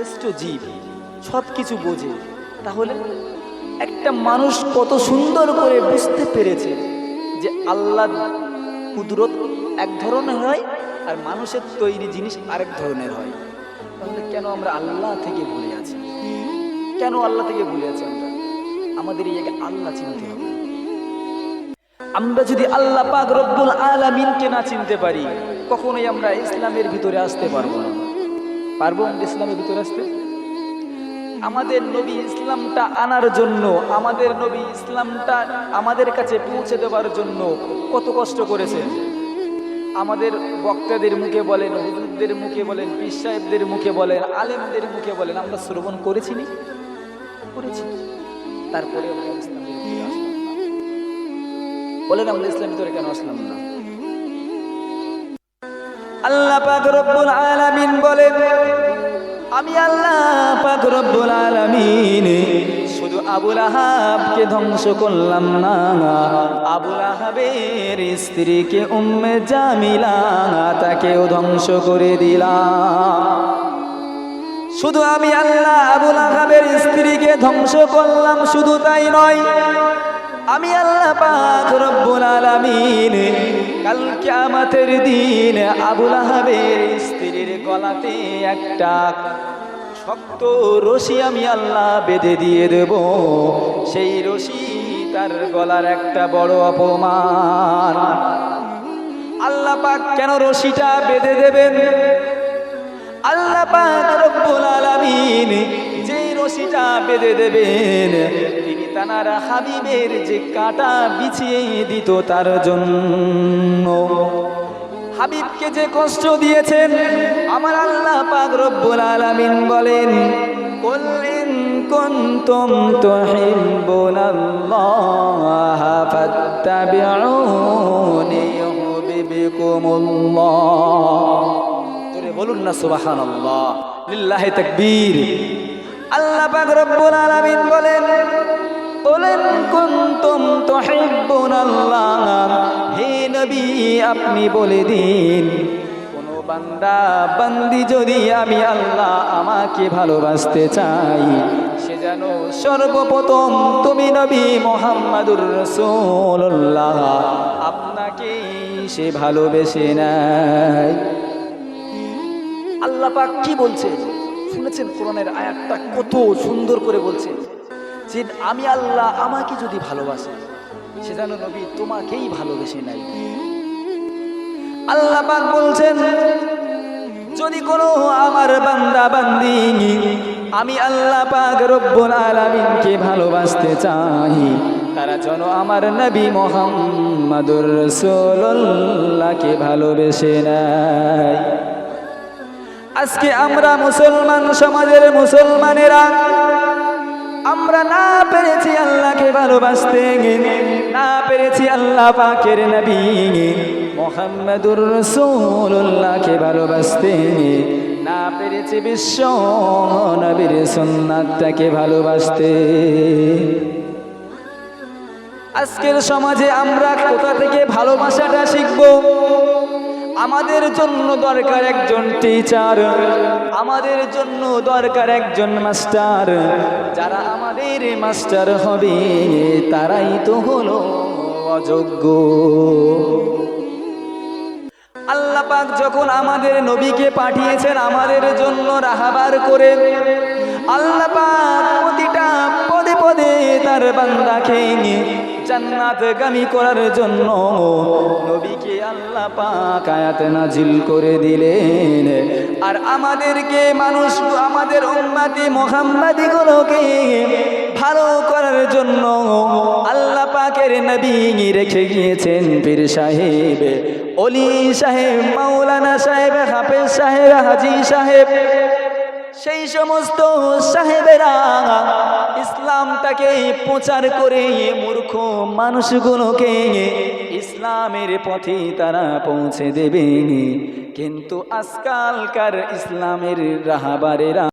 শ্রেষ্ঠ জীব সব কিছু বোঝে। তাহলে একটা মানুষ কত সুন্দর করে বুঝতে পেরেছে যে আল্লাহ কুদরত এক ধরনের হয় আর মানুষের তৈরি জিনিস আরেক ধরনের হয়। তাহলে কেন আমরা আল্লাহ থেকে ভুলে আছি? কেন আল্লাহ থেকে ভুলে আছি আমরা? আমাদের এই আল্লাহ চিনতে হবে। আমরা যদি আল্লাহ পাক রব্বুল আলামিনকে না চিনতে পারি, কখনোই আমরা ইসলামের ভিতরে আসতে পারব না। পারব আমরা ইসলামের ভিতরে আসতে? আমাদের নবী ইসলামটা আনার জন্য, আমাদের নবী ইসলামটা আমাদের কাছে পৌঁছে দেওয়ার জন্য কত কষ্ট করেছেন। আমাদের বক্তাদের মুখে বলেন, হুজুরদের মুখে বলেন, পীর সাহেবদের মুখে বলেন, আলেমদের মুখে বলেন, আমরা শ্রবণ করেছি। নি করেছি তারপরে আমরা না। বলেন, আমরা ইসলামের ভিতরে কেন আসলাম না? আল্লাহ পাক রব্বুল আলামিন বলেন, আমি আল্লাহ পাক রব্বুল আলামিন শুধু আবুল আহাবকে ধ্বংস করলাম না, আবুল আহাবের স্ত্রীকে উম্মে জামিলা তাকেও ধ্বংস করে দিলাম। শুধু আমি আল্লাহ আবুল আহাবের স্ত্রীকে ধ্বংস করলাম, শুধু তাই নয় আমি আল্লাহ পাক রব্বুল আলামিন, কাল কিয়ামতের দিন আবুল আহাবের স্ত্রীর গলাতে একটা শক্ত রশি আমি আল্লাহ বেঁধে দিয়ে দেব। সেই রশি তার গলার একটা বড় অপমান। আল্লাহ পাক কেন রশিটা বেঁধে দেবেন? আল্লাহ পাক রব্বুল আলামিন যেই রশিটা বেঁধে দেবেন তানারা হাবিবের যে কাটা বিছিয়ে দিত তার জন্য। হাবিবকে যে কষ্ট দিয়েছেন, আমার আল্লাহ পাক রব্বুল বলেন বললেন কুনতুম তুহিব্বুনাল্লাহ ফাত্তাবিউনি ইউহিব্বুকুমুল্লাহ। জোরে বলুন না, সুবহানাল্লাহ। লিল্লাহি তাকবীর। আল্লাহ পাক রব্বুল বলেন বলেন, কুনতুম তুহিব্বুন আল্লাহ হে নবী, আপনি বলে দিন, কোন বান্দা, বান্দি যদি আমি আল্লাহ আমাকে ভালোবাসতে চাই, সে যেন সর্বপ্রথম তুমি নবী মোহাম্মদুর রসুল্লাহ আপনাকে সে ভালোবেসে নেয়। আল্লাহ পাক কি বলছে? শুনেছেন কোরআনের আয়াতটা কত সুন্দর করে বলছেন যে আমি আল্লাহ আমাকে যদি ভালোবাসে, সে যেন নবী তোমাকেই ভালোবেসে নাই আল্লাহ পাক বলছেন, যদি কোনো আমার বান্দা বান্দি, আমি আল্লাহ পাক রব্বুল আলামিনকে ভালোবাসতে চাই, তারা যেন আমার নবী মোহাম্মদুর রাসূলুল্লাহকে ভালোবেসে নেয়। আজকে আমরা মুসলমান সমাজের মুসলমানেরা আমরা না পেরেছি আল্লাহকে ভালোবাসতে, না পেরেছি আল্লাহ পাকের নবী। মোহাম্মদুর রসুল্লাহকে ভালোবাসতে, না পেরেছি বিশ্ব নবীর সুন্নাতটাকে ভালোবাসতে। আজকের সমাজে আমরা কোথা থেকে ভালোবাসাটা শিখব? আমাদের জন্য দরকার একজন টিচার আমাদের জন্য দরকার একজন মাস্টার যারা আমাদের মাস্টার হবে, তারাই তো হলো অযোগ্য। আল্লাপাক যখন আমাদের নবীকে পাঠিয়েছেন আমাদের জন্য রাহাবার করে, আল্লাহ পাক প্রতিটা পদে পদে তার বান্দাকে জান্নাত গামী করার জন্য নবীকে আল্লাহ পাক আয়াত নাজিল করে দিলেন। আর আমাদেরকে মানুষ, আমাদের উম্মাতি মোহাম্মদি গুলোকে ভালো করার জন্য আল্লাহ পাকের নবী রেখে গিয়েছেন পীর সাহেব অলি সাহেব, মাওলানা সাহেব, হাফেজ সাহেব, হাজি সাহেব। সেই সমস্ত সাহেবেরা ইসলামটাকে প্রচার করে মূর্খ মানুষগুলোকে ইসলামের পথে তারা পৌঁছে দেবে কিন্তু আজকালকার ইসলামের রাহাবারেরা